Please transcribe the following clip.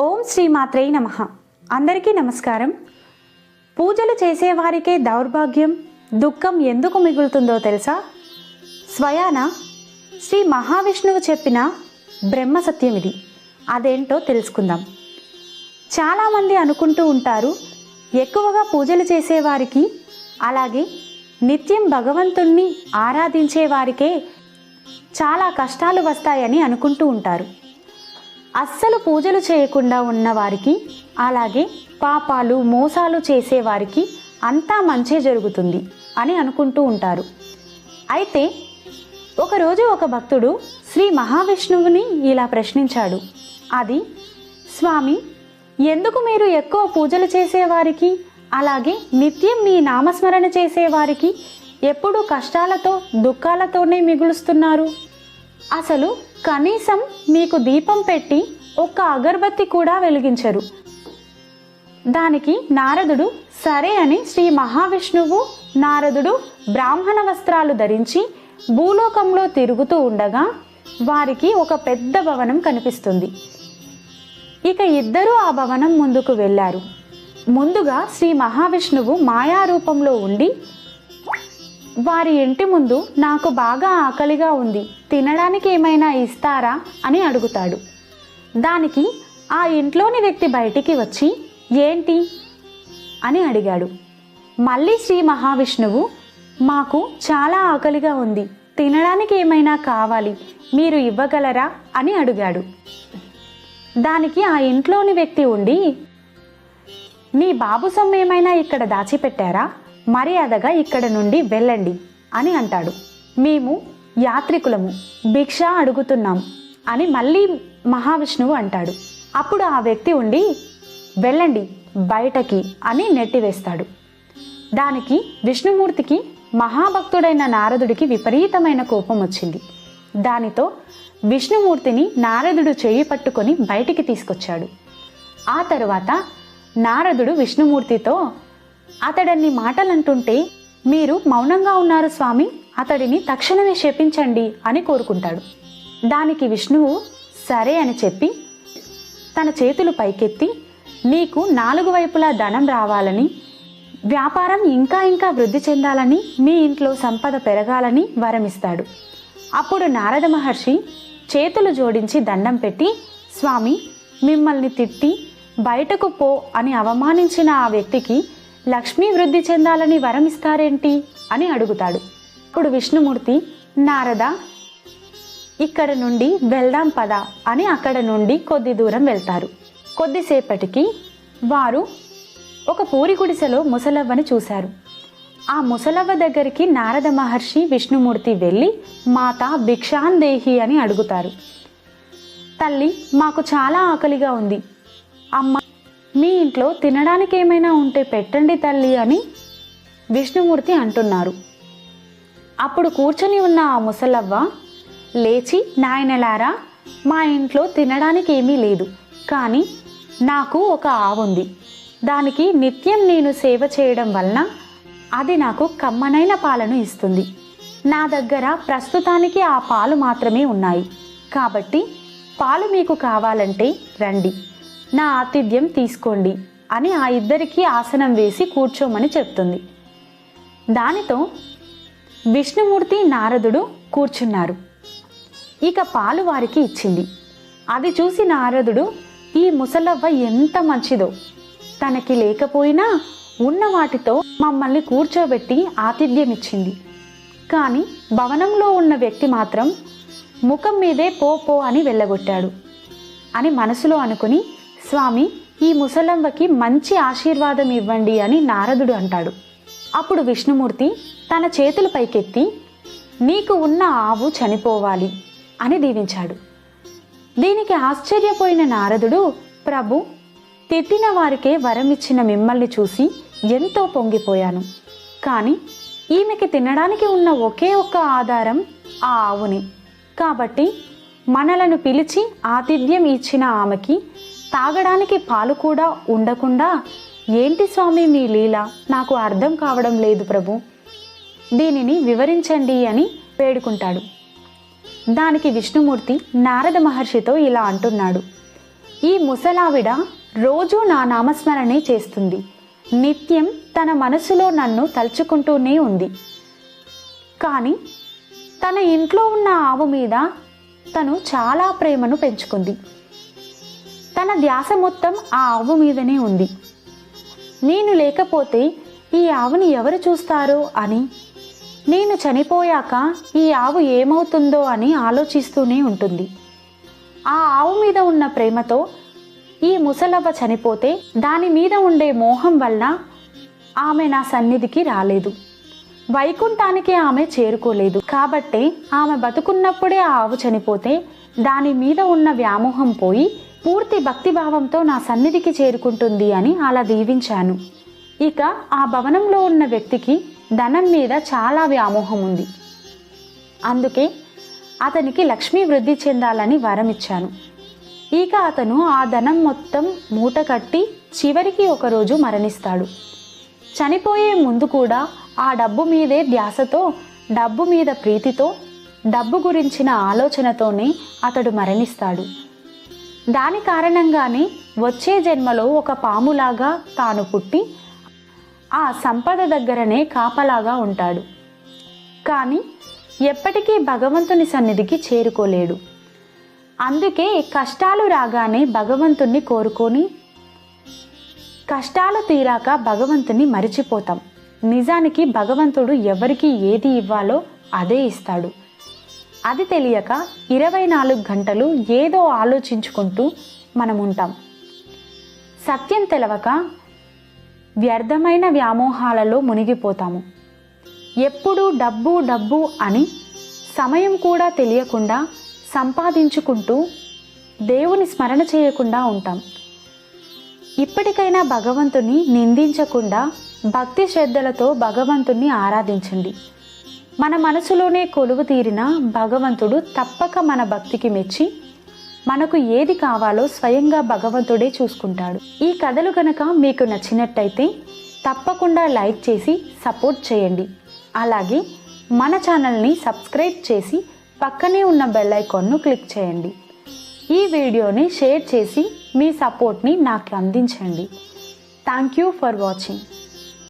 ఓం శ్రీ మాత్రే నమ. అందరికీ నమస్కారం. పూజలు చేసేవారికే దౌర్భాగ్యం దుఃఖం ఎందుకు మిగులుతుందో తెలుసా? స్వయాన శ్రీ మహావిష్ణువు చెప్పిన బ్రహ్మ సత్యం ఇది. అదేంటో తెలుసుకుందాం. చాలామంది అనుకుంటూ ఉంటారు ఎక్కువగా పూజలు చేసేవారికి అలాగే నిత్యం భగవంతుణ్ణి ఆరాధించే వారికే చాలా కష్టాలు వస్తాయని అనుకుంటూ ఉంటారు. అస్సలు పూజలు చేయకుండా ఉన్నవారికి అలాగే పాపాలు మోసాలు చేసేవారికి అంతా మంచే జరుగుతుంది అని అనుకుంటూ ఉంటారు. అయితే ఒకరోజు ఒక భక్తుడు శ్రీ మహావిష్ణువుని ఇలా ప్రశ్నించాడు. అది స్వామి ఎందుకు మీరు ఎక్కువ పూజలు చేసేవారికి అలాగే నిత్యం మీ నామస్మరణ చేసేవారికి ఎప్పుడూ కష్టాలతో దుఃఖాలతోనే మిగులుస్తున్నారు? అసలు కనీసం మీకు దీపం పెట్టి ఒక్క అగరబత్తి కూడా వెలిగించరు. దానికి నారదుడు సరే అని శ్రీ మహావిష్ణువు నారదుడు బ్రాహ్మణ వస్త్రాలు ధరించి భూలోకంలో తిరుగుతూ ఉండగా వారికి ఒక పెద్ద భవనం కనిపిస్తుంది. ఇక ఇద్దరూ ఆ భవనం ముందుకు వెళ్ళారు. ముందుగా శ్రీ మహావిష్ణువు మాయా రూపంలో ఉండి వారి ఇంటి ముందు నాకు బాగా ఆకలిగా ఉంది. తినడానికి ఏమైనా ఇస్తారా? అని అడుగుతాడు. దానికి ఆ ఇంట్లోని వ్యక్తి బయటికి వచ్చి ఏంటి? అని అడిగాడు. మళ్ళీ శ్రీ మహావిష్ణువు మాకు చాలా ఆకలిగా ఉంది. తినడానికి ఏమైనా కావాలి? మీరు ఇవ్వగలరా? అని అడిగాడు. దానికి ఆ ఇంట్లోని వ్యక్తి ఉండి నీ బాబు సొమ్ము ఏమైనా ఇక్కడ దాచిపెట్టారా? మర్యాదగా ఇక్కడ నుండి వెళ్ళండి అని అంటాడు. మేము యాత్రికులము భిక్ష అడుగుతున్నాం అని మళ్ళీ మహావిష్ణువు అంటాడు. అప్పుడు ఆ వ్యక్తి ఉండి వెళ్ళండి బయటకి అని నెట్టివేస్తాడు. దానికి విష్ణుమూర్తికి మహాభక్తుడైన నారదుడికి విపరీతమైన కోపం వచ్చింది. దానితో విష్ణుమూర్తిని నారదుడు చేయి పట్టుకొని బయటికి తీసుకొచ్చాడు. ఆ తరువాత నారదుడు విష్ణుమూర్తితో అతడన్ని మాటలంటుంటే మీరు మౌనంగా ఉన్నారు స్వామి అతడిని తక్షణమే శపించండి అని కోరుకుంటాడు. దానికి విష్ణువు సరే అని చెప్పి తన చేతులు పైకెత్తి నీకు నాలుగు వైపులా ధనం రావాలని వ్యాపారం ఇంకా ఇంకా వృద్ధి చెందాలని మీ ఇంట్లో సంపద పెరగాలని వరమిస్తాడు. అప్పుడు నారద మహర్షి చేతులు జోడించి దండం పెట్టి స్వామి మిమ్మల్ని తిట్టి బయటకు పో అని అవమానించిన ఆ వ్యక్తికి లక్ష్మీ వృద్ధి చెందాలని వరం ఇస్తారేంటి అని అడుగుతాడు. అప్పుడు విష్ణుమూర్తి నారద ఇక్కడ నుండి వెళ్దాం పద అని అక్కడ నుండి కొద్ది దూరం వెళ్తారు. కొద్దిసేపటికి వారు ఒక పూరి గుడిసెలో ముసలవ్వని చూశారు. ఆ ముసలవ్వ దగ్గరికి నారద మహర్షి విష్ణుమూర్తి వెళ్ళి మాత భిక్షాందేహి అని అడుగుతారు. తల్లి మాకు చాలా ఆకలిగా ఉంది. అమ్మ మీ ఇంట్లో తినడానికి ఏమైనా ఉంటే పెట్టండి తల్లి అని విష్ణుమూర్తి అంటున్నారు. అప్పుడు కూర్చొని ఉన్న ఆ ముసలవ్వ లేచి నాయనలారా మా ఇంట్లో తినడానికి ఏమీ లేదు కానీ నాకు ఒక ఆవుంది దానికి నిత్యం నేను సేవ చేయడం వలన అది నాకు కమ్మనైన పాలను ఇస్తుంది. నా దగ్గర ప్రస్తుతానికి ఆ పాలు మాత్రమే ఉన్నాయి. కాబట్టి పాలు మీకు కావాలంటే రండి. నా ఆతిథ్యం తీసుకోండి అని ఆ ఇద్దరికీ ఆసనం వేసి కూర్చోమని చెప్తుంది. దానితో విష్ణుమూర్తి నారదుడు కూర్చున్నారు. ఇక పాలు వారికి ఇచ్చింది. అది చూసి నారదుడు ఈ ముసలవ్వ ఎంత మంచిదో. తనకి లేకపోయినా ఉన్న వాటితో మమ్మల్ని కూర్చోబెట్టి ఆతిథ్యం ఇచ్చింది కానీ భవనంలో ఉన్న వ్యక్తి మాత్రం ముఖం మీదే పో పో అని వెళ్ళగొట్టాడు అని మనసులో అనుకుని స్వామి ఈ ముసలమ్మకి మంచి ఆశీర్వాదం ఇవ్వండి అని నారదుడు అంటాడు. అప్పుడు విష్ణుమూర్తి తన చేతులు పైకెత్తి నీకు ఉన్న ఆవు చనిపోవాలి అని దీవించాడు. దీనికి ఆశ్చర్యపోయిన నారదుడు ప్రభు తిట్టిన వారికే వరం ఇచ్చిన మిమ్మల్ని చూసి ఎంతో పొంగిపోయాను. కానీ ఈమెకి తినడానికి ఉన్న ఒకే ఒక్క ఆధారం ఆ ఆవుని. కాబట్టి మనలను పిలిచి ఆతిథ్యం ఇచ్చిన ఆమెకి తాగడానికి పాలు కూడా ఉండకుండా ఏంటి స్వామి మీ లీల? నాకు అర్థం కావడం లేదు ప్రభు. దీనిని వివరించండి అని వేడుకుంటాడు. దానికి విష్ణుమూర్తి నారద మహర్షితో ఇలా అంటున్నాడు. ఈ ముసలావిడ రోజూ నా నామస్మరణే చేస్తుంది. నిత్యం తన మనసులో నన్ను తలుచుకుంటూనే ఉంది. కానీ తన ఇంట్లో ఉన్న ఆవు మీద తను చాలా ప్రేమను పెంచుకుంది. తన ధ్యాస మొత్తం ఆ ఆవు మీదనే ఉంది. నేను లేకపోతే ఈ ఆవుని ఎవరు చూస్తారో అని? నేను చనిపోయాక ఈ ఆవు ఏమవుతుందో అని ఆలోచిస్తూనే ఉంటుంది. ఆ ఆవు మీద ఉన్న ప్రేమతో ఈ ముసలవ్వ చనిపోతే దాని మీద ఉండే మోహం వల్ల ఆమె నా సన్నిధికి రాలేదు. వైకుంఠానికి ఆమె చేరుకోలేదు. కాబట్టే ఆమె బతుకున్నప్పుడే ఆ ఆవు చనిపోతే దాని మీద ఉన్న వ్యామోహం పోయి పూర్తి భక్తిభావంతో నా సన్నిధికి చేరుకుంటుంది అని అలా దీవించాను. ఇక ఆ భవనంలో ఉన్న వ్యక్తికి ధనం మీద చాలా వ్యామోహం ఉంది. అందుకే అతనికి లక్ష్మీ వృద్ధి చెందాలని వరం ఇచ్చాను ఇక అతను ఆ ధనం మొత్తం మూట కట్టి చివరికి ఒకరోజు మరణిస్తాడు. చనిపోయే ముందు కూడా ఆ డబ్బు మీదే ధ్యాసతో డబ్బు మీద ప్రీతితో డబ్బు గురించిన ఆలోచనతోనే అతడు మరణిస్తాడు. దాని కారణంగానే వచ్చే జన్మలో ఒక పాములాగా తాను పుట్టి ఆ సంపద దగ్గరనే కాపలాగా ఉంటాడు. కానీ ఎప్పటికీ భగవంతుని సన్నిధికి చేరుకోలేడు. అందుకే కష్టాలు రాగానే భగవంతుణ్ణి కోరుకొని కష్టాలు తీరాక భగవంతుని మరిచిపోతాం. నిజానికి భగవంతుడు ఎవరికి ఏది ఇవ్వాలో అదే ఇస్తాడు. అది తెలియక ఇరవై నాలుగు గంటలు ఏదో ఆలోచించుకుంటూ మనం ఉంటాం సత్యం తెలవక వ్యర్థమైన వ్యామోహాలలో మునిగిపోతాము. ఎప్పుడు డబ్బు డబ్బు అని సమయం కూడా తెలియకుండా సంపాదించుకుంటూ దేవుని స్మరణ చేయకుండా ఉంటాం. ఇప్పటికైనా భగవంతుని నిందించకుండా భక్తి శ్రద్ధలతో భగవంతుణ్ణి ఆరాధించండి. మన మనసులోనే కొలువు తీరిన భగవంతుడు తప్పక మన భక్తికి మెచ్చి మనకు ఏది కావాలో స్వయంగా భగవంతుడే చూసుకుంటాడు. ఈ కథలు కనుక మీకు నచ్చినట్టయితే తప్పకుండా లైక్ చేసి సపోర్ట్ చేయండి. అలాగే మన ఛానల్ని సబ్స్క్రైబ్ చేసి పక్కనే ఉన్న బెల్ ఐకాన్ను క్లిక్ చేయండి. ఈ వీడియోని షేర్ చేసి మీ సపోర్ట్ని నాకు అందించండి. Thank you for watching.